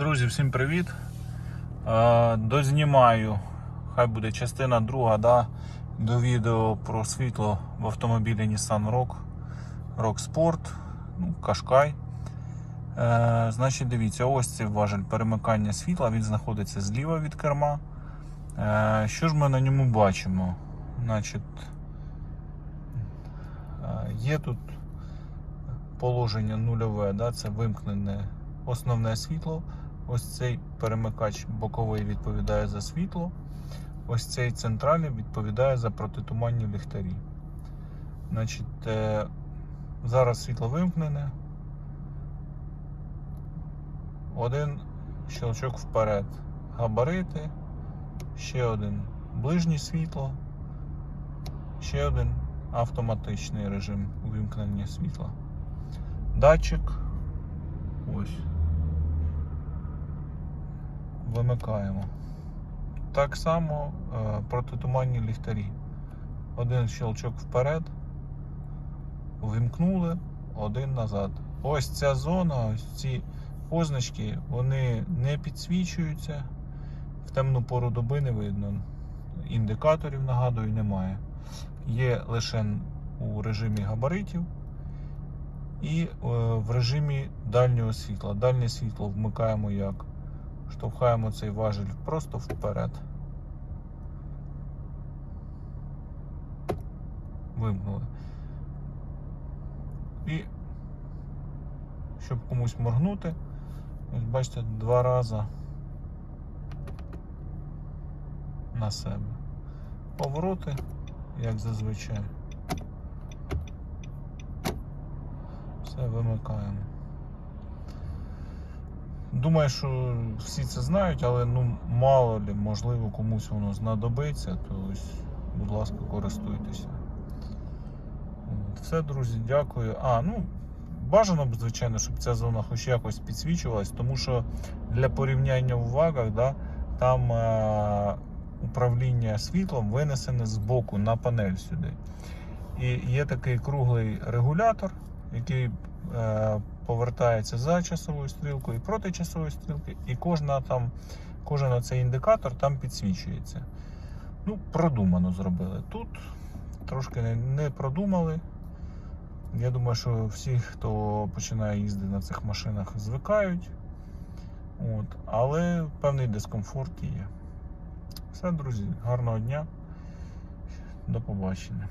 Друзі, всім привіт! Е, Дознімаю, хай буде частина друга да, до відео про світло в автомобілі Nissan Rogue, Rogue Sport, ну, Qashqai. Е, Значить, дивіться, ось цей важель перемикання світла, він знаходиться зліва від керма. Е, Що ж ми на ньому бачимо? Значить, є тут положення нульове, да, це вимкнене основне світло. Ось цей перемикач боковий відповідає за світло. Ось цей центральний відповідає за протитуманні ліхтарі. Значить, е, зараз світло вимкнене. Один щелчок вперед. Габарити. Ще один ближнє світло. Ще один автоматичний режим увімкнення світла. Датчик. Ось. Вимикаємо. Так само е, протитуманні ліхтарі. Один щелчок вперед. Вимкнули, один назад. Ось ця зона, ось ці позначки, вони не підсвічуються. В темну пору доби не видно. Індикаторів, нагадую, немає. Є лише у режимі габаритів і е, в режимі дальнього світла. Дальнє світло вмикаємо як? Штовхаємо цей важель просто вперед. Вимкнули. І щоб комусь моргнути, ось бачите, два рази на себе. Повороти, як зазвичай. Все вимикаємо. Думаю, що всі це знають, але ну мало ли, можливо, комусь воно знадобиться, то ось, будь ласка, користуйтеся. Все, друзі, дякую. А, ну, бажано б, звичайно, щоб ця зона хоч якось підсвічувалась, тому що для порівняння в вагах, да, там е- управління світлом винесене з боку на панель сюди. І є такий круглий регулятор, який повертається за часовою стрілкою і проти часової стрілки, і кожна там, кожен цей індикатор там підсвічується. Ну, продумано зробили. Тут трошки не продумали. Я думаю, що всі, хто починає їздити на цих машинах, звикають. От. Але певний дискомфорт є. Все, друзі, гарного дня. До побачення.